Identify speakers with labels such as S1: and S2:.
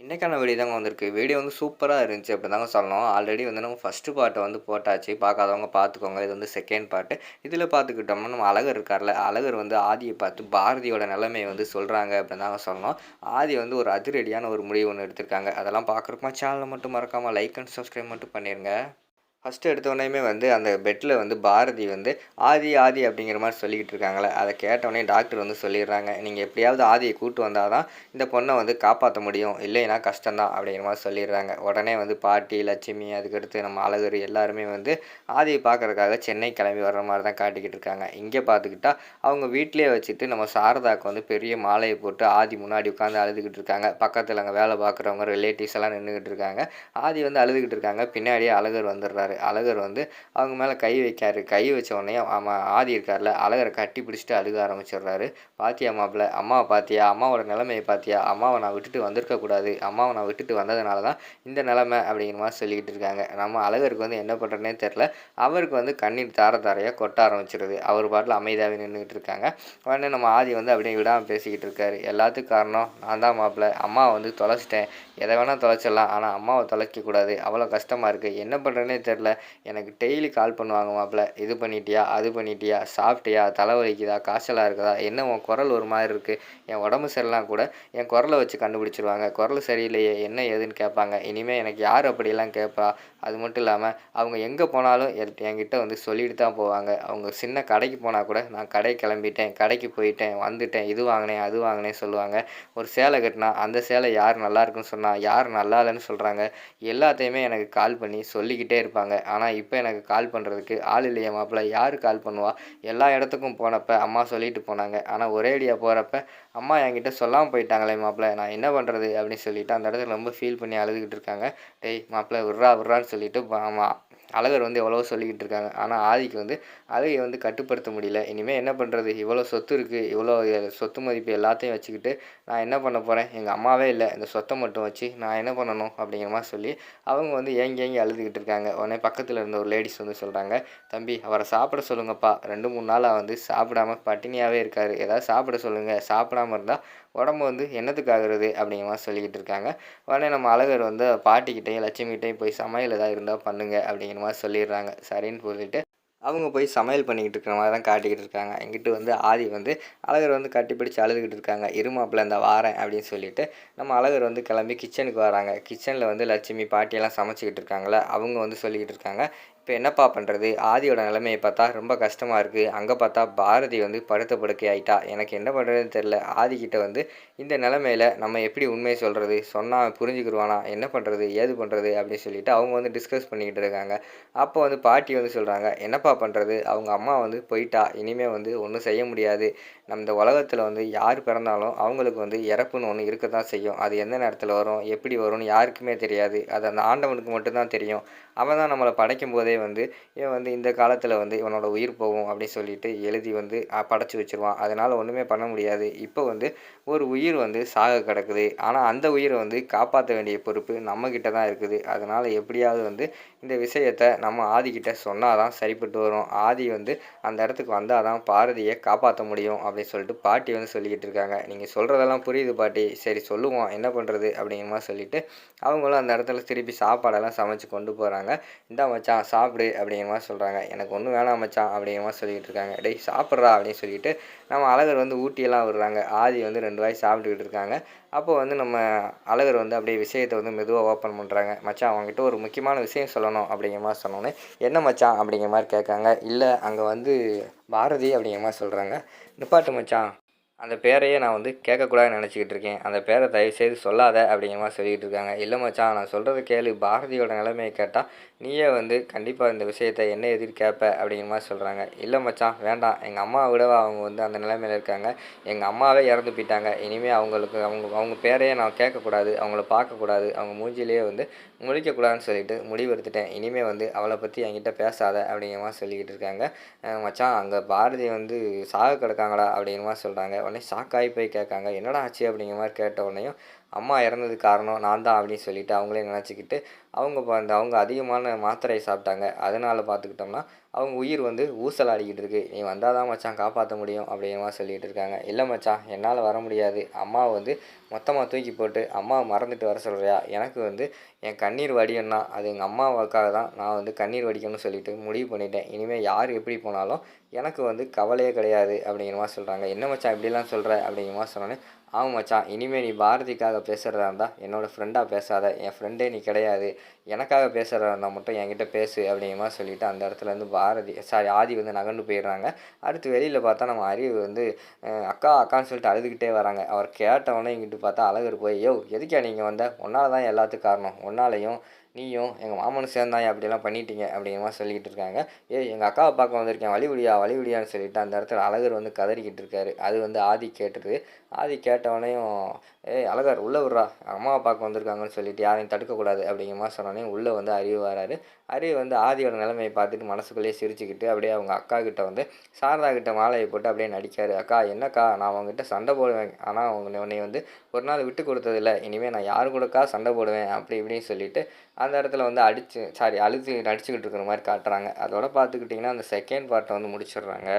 S1: இன்றைக்கான வீடியோ தாங்க வந்திருக்கு. வீடியோ வந்து சூப்பராக இருந்துச்சு அப்படி தாங்க சொல்லணும். ஆல்ரெடி வந்து நம்ம ஃபஸ்ட்டு பாட்டை வந்து போட்டாச்சு. பார்க்காதவங்க பார்த்துக்கோங்க. இது வந்து செகண்ட் பாட்டு இதில் பார்த்துக்கிட்டோம்னா நம்ம அழகர் இருக்கார்ல அழகர் வந்து ஆதியை பார்த்து பாரதியோட நிலைமையை வந்து சொல்கிறாங்க அப்படின்னு தாங்க சொல்லணும். ஆதி வந்து ஒரு அதிரடியான ஒரு முடிவு ஒன்று எடுத்திருக்காங்க. அதெல்லாம் பார்க்குறப்பமா சேனலை மட்டும் மறக்காமல் லைக் அண்ட் சப்ஸ்கிரைப் மட்டும் பண்ணிடுங்க ஃபஸ்ட்டு எடுத்தோடனேயுமே வந்து அந்த பெட்டில் வந்து பாரதி வந்து ஆதி ஆதி அப்படிங்கிற மாதிரி சொல்லிக்கிட்டு இருக்காங்களே அதை கேட்டோடனே டாக்டர் வந்து சொல்லிடுறாங்க. நீங்கள் எப்படியாவது ஆதியை கூட்டு வந்தால் தான் இந்த பொண்ணை வந்து காப்பாற்ற முடியும். இல்லைன்னா கஷ்டம்தான் அப்படிங்கிற மாதிரி சொல்லிடுறாங்க. உடனே வந்து பாட்டி லட்சுமி அதுக்கடுத்து நம்ம அழகர் எல்லாருமே வந்து ஆதியை பார்க்கறதுக்காக சென்னை கிளம்பி வர்ற மாதிரி தான் காட்டிக்கிட்டு இருக்காங்க. இங்கே பார்த்துக்கிட்டா அவங்க வீட்டிலேயே வச்சுட்டு நம்ம சாரதாக்கு வந்து பெரிய மாலையை போட்டு ஆதி முன்னாடி உட்காந்து அழுதுகிட்டு இருக்காங்க. பக்கத்தில் அங்கே வேலை பார்க்குறவங்க ரிலேட்டிவ்ஸ் எல்லாம் நின்றுக்கிட்டு இருக்காங்க. ஆதி வந்து அழுதுகிட்டு இருக்காங்க. பின்னாடியே அழகர் வந்துடுறாரு. அழகர் வந்து அவங்க மேலே கை வைக்காரு. கை வச்ச உடனே ஆமாம் ஆதி இருக்கார்ல அழகரை கட்டி பிடிச்சிட்டு அழுக ஆரம்பிச்சிடுறாரு. பாத்தியா மாப்பிள்ள அம்மாவை பாத்தியா? அம்மாவோட நிலைமையை பாத்தியா? அம்மாவை நான் விட்டுட்டு வந்திருக்கக்கூடாது அம்மாவை நான் விட்டுட்டு வந்ததுனால தான் இந்த நிலமை அப்படிங்கிற மாதிரி சொல்லிக்கிட்டு இருக்காங்க. நம்ம அழகருக்கு வந்து என்ன பண்ணுறதுனே தெரில அவருக்கு வந்து கண்ணீர் தார தாரையாக கொட்ட ஆரம்பிச்சிருது. அவர் பாட்டில் அமைதியாகவே நின்றுக்கிட்டு இருக்காங்க. உடனே நம்ம ஆதி வந்து அப்படியே விடாமல் பேசிக்கிட்டு இருக்காரு. எல்லாத்துக்கும் காரணம் நான் தான் மாப்பிள்ளை அம்மாவை வந்து தொலைச்சிட்டேன். எதை வேணால் தொலைச்சிடலாம். ஆனால் அம்மாவை தொலைக்கக்கூடாது. அவ்வளோ கஷ்டமாக இருக்குது என்ன பண்ணுறேனே தெரில எனக்கு டெய்லி கால் பண்ணுவாங்க மாப்பிள்ள இது பண்ணிட்டியா அது பண்ணிட்டியா சாப்பிட்டியா தலைவலிக்குதா காய்ச்சலாக இருக்குதா என்ன உன் குரல் ஒரு மாதிரி இருக்குது என் உடம்பு சரியில்லாம் கூட என் குரலை வச்சு கண்டுபிடிச்சிருவாங்க. குரல் சரியில்லையே என்ன ஏதுன்னு கேட்பாங்க. இனிமேல் எனக்கு யார் அப்படியெல்லாம் கேட்பா? அது மட்டும் இல்லாமல் அவங்க எங்கே போனாலும் என் என்கிட்ட வந்து சொல்லிட்டு தான் போவாங்க. அவங்க சின்ன கடைக்கு போனால் கூட நான் கடை கிளம்பிட்டேன் கடைக்கு போயிட்டேன் வந்துட்டேன் இது வாங்கினேன் அது வாங்கினேன் சொல்லுவாங்க. ஒரு சேலை கட்டினா அந்த சேலை யார் நல்லா இருக்குன்னு சொன்னால் யார் நல்லா இல்லைன்னு சொல்கிறாங்க எல்லாத்தையுமே எனக்கு கால் பண்ணி சொல்லிக்கிட்டே இருப்பாங்க. ஆனால் இப்போ எனக்கு கால் பண்ணுறதுக்கு ஆள் இல்லையா மாப்பிள்ள. யார் கால் பண்ணுவா? எல்லா இடத்துக்கும் போனப்போ அம்மா சொல்லிட்டு போனாங்க. ஆனால் ஒரே அடியாக போகிறப்ப அம்மா என்கிட்ட சொல்லாமல் போயிட்டாங்களே மாப்பிள்ள. நான் என்ன பண்ணுறது அப்படின்னு சொல்லிட்டு அந்த இடத்துல ரொம்ப ஃபீல் பண்ணி அழுதுகிட்டு இருக்காங்க. டேய் மாப்பிள்ள விட்றா விட்றான்னு சொல்லிட்டு ஆமாம் அழகர் வந்து எவ்வளவோ சொல்லிக்கிட்டு இருக்காங்க. ஆனால் ஆதிக்கு வந்து அழகையை வந்து கட்டுப்படுத்த முடியல. இனிமேல் என்ன பண்ணுறது இவ்வளோ சொத்து இருக்குது இவ்வளோ சொத்து மதிப்பு எல்லாத்தையும் வச்சுக்கிட்டு நான் என்ன பண்ண போகிறேன் எங்கள் அம்மாவே இல்லை. இந்த சொத்தை மட்டும் வச்சு நான் என்ன பண்ணணும்? அப்படிங்கிற மாதிரி சொல்லி அவங்க வந்து ஏங்கி ஏங்கி அழுதுகிட்டு இருக்காங்க. உடனே பக்கத்தில் இருந்த ஒரு லேடிஸ் வந்து சொல்கிறாங்க தம்பி அவரை சாப்பிட சொல்லுங்கப்பா. ரெண்டு மூணு நாளாக வந்து சாப்பிடாம பட்டினியாகவே இருக்கார். ஏதாவது சாப்பிட சொல்லுங்கள் சாப்பிடாம இருந்தால் உடம்பு வந்து என்னத்துக்கு ஆகுறது அப்படிங்கிற மாதிரி சொல்லிக்கிட்டு இருக்காங்க. உடனே நம்ம அழகர் வந்து பாட்டிக்கிட்டையும் லட்சுமிகிட்டையும் போய் சமையல் ஏதாவது இருந்தால் பண்ணுங்க அப்படிங்கிற மாதிரி சொல்லிடுறாங்க. சரின்னு சொல்லிட்டு அவங்க போய் சமையல் பண்ணிக்கிட்டு இருக்கிற மாதிரி தான் காட்டிக்கிட்டு இருக்காங்க. எங்கிட்ட வந்து ஆதி வந்து அழகர் வந்து கட்டிப்பிடிச்சு அழுதுகிட்டு இருக்காங்க. இருமாப்பில் இந்த வாரேன் அப்படின்னு சொல்லிட்டு நம்ம அழகர் வந்து கிளம்பி கிச்சனுக்கு வராங்க. கிச்சனில் வந்து லட்சுமி பாட்டியெல்லாம் சமைச்சிக்கிட்டு இருக்காங்களே அவங்க வந்து சொல்லிக்கிட்டு இருக்காங்க. இப்போ என்னப்பா பண்ணுறது ஆதியோட நிலைமையை பார்த்தா ரொம்ப கஷ்டமாக இருக்குது அங்கே பார்த்தா பாரதி வந்து படுத்த படுக்கை ஆயிட்டா எனக்கு என்ன பண்ணுறதுன்னு தெரில ஆதிக்கிட்ட வந்து இந்த நிலமையில நம்ம எப்படி உண்மையை சொல்கிறது சொன்னால் புரிஞ்சுக்கிடுவானா? என்ன பண்ணுறது ஏது பண்ணுறது அப்படின்னு சொல்லிட்டு அவங்க வந்து டிஸ்கஸ் பண்ணிக்கிட்டு இருக்காங்க. அப்போ வந்து பாட்டி வந்து சொல்கிறாங்க என்னப்பா பண்ணுறது அவங்க அம்மா வந்து போயிட்டா. இனிமேல் வந்து ஒன்றும் செய்ய முடியாது. நம்ம இந்த உலகத்தில் வந்து யார் பிறந்தாலும் அவங்களுக்கு வந்து இறப்புன்னு ஒன்று இருக்க தான் செய்யும். அது எந்த நேரத்தில் வரும்? எப்படி வரும்னு யாருக்குமே தெரியாது. அது அந்த ஆண்டவனுக்கு மட்டும்தான் தெரியும். அவன் தான் நம்மளை படைக்கும் போதே வந்து இவன் வந்து இந்த காலத்தில் வந்து இவனோட உயிர் போகும் அப்படின்னு சொல்லிட்டு எழுதி வந்து படைச்சி வச்சுருவான். அதனால் ஒன்றுமே பண்ண முடியாது. இப்போ வந்து ஒரு உயிர் வந்து சாக கிடக்குது. ஆனால் அந்த உயிரை வந்து காப்பாற்ற வேண்டிய பொறுப்பு நம்மக்கிட்ட தான் இருக்குது. அதனால் எப்படியாவது வந்து இந்த விஷயத்தை நம்ம ஆதிக்கிட்ட சொன்னால் தான் சரிப்பட்டு வரும். ஆதி வந்து அந்த இடத்துக்கு வந்தால் தான் பாரதியை காப்பாற்ற முடியும் அப்படின்னு சொல்லிட்டு பாட்டி வந்து சொல்லிக்கிட்டு இருக்காங்க. நீங்கள் சொல்கிறதெல்லாம் புரியுது பாட்டி. சரி சொல்லுவோம். என்ன பண்ணுறது அப்படிங்கிற மாதிரி சொல்லிட்டு அவங்களும் அந்த இடத்துல திருப்பி சாப்பாடெல்லாம் சமைச்சு கொண்டு போகிறாங்க இந்த மச்சான் சாப்பிடு அப்படிங்கிற மாதிரி சொல்கிறாங்க எனக்கு ஒன்றும் வேணாம் மச்சான் அப்படிங்கிற மாதிரி சொல்லிக்கிட்டு இருக்காங்க. டேய் சாப்பிட்றா அப்படின்னு சொல்லிட்டு நம்ம அழகர் வந்து ஊட்டியெல்லாம் விடுறாங்க. ஆதி வந்து ரெண்டு வாய் சாப்பிட்டுக்கிட்டு இருக்காங்க. அப்போ வந்து நம்ம அழகர் வந்து அப்படியே விஷயத்தை வந்து மெதுவாக ஓப்பன் பண்ணுறாங்க மச்சான் அவங்ககிட்ட ஒரு முக்கியமான விஷயம் சொல்லணும் அப்படிங்கிற மாதிரி சொன்னோன்னே என்ன மச்சான்? அப்படிங்கிற மாதிரி கேட்காங்க. இல்லை அங்கே வந்து பாரதி அப்படிங்கிற மாதிரி சொல்கிறாங்க நிப்பாட்டு மச்சான். அந்த பேரையே நான் வந்து கேட்கக்கூடாதுன்னு நினச்சிக்கிட்டு இருக்கேன். அந்த பேரை தயவுசெய்து சொல்லாத அப்படிங்கிற மாதிரி சொல்லிக்கிட்டு இருக்காங்க. இல்லை மச்சான் நான் சொல்கிறது கேளு. பாரதியோட நிலைமையை கேட்டால் நீயே வந்து கண்டிப்பாக இந்த விஷயத்த என்ன எதிர் கேட்ப அப்படிங்கிற மாதிரி சொல்கிறாங்க இல்லை மச்சான் வேண்டாம். எங்கள் அம்மாவை விடவா அவங்க வந்து அந்த நிலைமையில் இருக்காங்க. எங்கள் அம்மாவே இறந்து போயிட்டாங்க. இனிமேல் அவங்களுக்கு அவங்க அவங்க பேரையே நான் கேட்கக்கூடாது. அவங்கள பார்க்கக்கூடாது. அவங்க மூஞ்சிலேயே வந்து முழிக்கக்கூடாதுன்னு சொல்லிட்டு முடிவெடுத்துட்டேன். இனிமேல் வந்து அவளை பற்றி என்கிட்ட பேசாத அப்படிங்கிற மாதிரி சொல்லிக்கிட்டு இருக்காங்க. மச்சான் அங்கே பாரதி வந்து சாக கிடக்காங்களா அப்படிங்கிற மாதிரி சொல்கிறாங்க உடனே ஷாக்காகி போய் கேட்காங்க என்னடா ஆச்சு? அப்படிங்கிற மாதிரி கேட்ட உடனேயும் அம்மா இறந்தது காரணம் நான் தான் அப்படின்னு சொல்லிட்டு அவங்களே நினச்சிக்கிட்டு அவங்க அந்த அவங்க அதிகமான மாத்திரையை சாப்பிட்டாங்க. அதனால் பார்த்துக்கிட்டோம்னா அவங்க உயிர் வந்து ஊசலாடிக்கிட்டு இருக்கு நீ வந்தால் தான் மச்சான் காப்பாற்ற முடியும் அப்படிங்கிற சொல்லிகிட்டு இருக்காங்க. இல்லை மச்சான் என்னால் வர முடியாது. அம்மாவை வந்து மொத்தமாக தூக்கி போட்டு அம்மாவை மறந்துட்டு வர சொல்கிறியா எனக்கு வந்து என் கண்ணீர் வடியன்னா அது எங்கள் அம்மாவுக்காக தான் நான் வந்து கண்ணீர் வடிக்கணும்னு சொல்லிட்டு முடிவு பண்ணிட்டேன். இனிமேல் யார் எப்படி போனாலும் எனக்கு வந்து கவலையே கிடையாது அப்படிங்கிற மாதிரி சொல்கிறாங்க என்ன மச்சான் இப்படிலாம் சொல்கிற அப்படிங்கிற மாதிரி சொன்னோன்னே ஆமாம் மச்சான் இனிமேல் நீ பாரதிக்காக பேசுகிறதா இருந்தால் என்னோடய ஃப்ரெண்டாக பேசாத. என் ஃப்ரெண்டே நீ கிடையாது. எனக்காக பேசுகிறதா இருந்தால் மட்டும் என்கிட்ட பேசு அப்படிங்கிற மாதிரி சொல்லிவிட்டு அந்த இடத்துல இருந்து பாரதி சாரி ஆதி வந்து நகர்ந்து போயிடுறாங்க. அடுத்து வெளியில் பார்த்தா நம்ம அறிவு வந்து அக்கா அக்கான்னு சொல்லிட்டு அழுதுகிட்டே வராங்க. அவர் கேட்டவொடனே இங்கிட்டு பார்த்தா அழகர் போய் யோ எதுக்கா நீங்கள் வந்த? ஒன்றால் தான் எல்லாத்துக்கும் காரணம். ஒன்னாலையும் நீயும் எங்கள் மாமனும் சேர்ந்தாய்? அப்படிலாம் பண்ணிட்டீங்க. அப்படிங்கிற மாதிரி சொல்லிக்கிட்டு இருக்காங்க. ஏ எங்கள் அக்காவை பார்க்க வந்திருக்கேன். வழிவிடியா வழிவிடியான்னு சொல்லிட்டு அந்த இடத்துல அழகர் வந்து கதறிக்கிட்டு இருக்காரு. அது வந்து ஆதி கேட்டுருது ஆதி கேட்டவனையும் ஏய் அழகார் உள்ளே விட்றா. அம்மாவை பார்க்க வந்திருக்காங்கன்னு சொல்லிட்டு யாரையும் தடுக்கக்கூடாது அப்படிங்கிற மாதிரி சொன்னோடனே உள்ளே வந்து அறிவு வராரு. அறிவு வந்து ஆதியோட நிலைமையை பார்த்துட்டு மனசுக்குள்ளேயே சிரிச்சுக்கிட்டு அப்படியே அவங்க அக்கா கிட்ட வந்து சாரதா கிட்ட மாலையை போட்டு அப்படியே நடிக்காரு. அக்கா என்னக்கா? நான் அவங்ககிட்ட சண்டை போடுவேன். ஆனால் அவங்க உன்னை வந்து ஒரு நாள் விட்டு கொடுத்ததில்ல. இனிமேல் நான் யாரு கூடக்கா சண்டை போடுவேன்? அப்படி இப்படின்னு சொல்லிட்டு அந்த இடத்துல வந்து அடித்து சாரி அழுத்து நடிச்சுக்கிட்டு இருக்கிற மாதிரி காட்டுறாங்க. அதோட பார்த்துக்கிட்டிங்கன்னா அந்த செகண்ட் பார்ட்டை வந்து முடிச்சிடுறாங்க.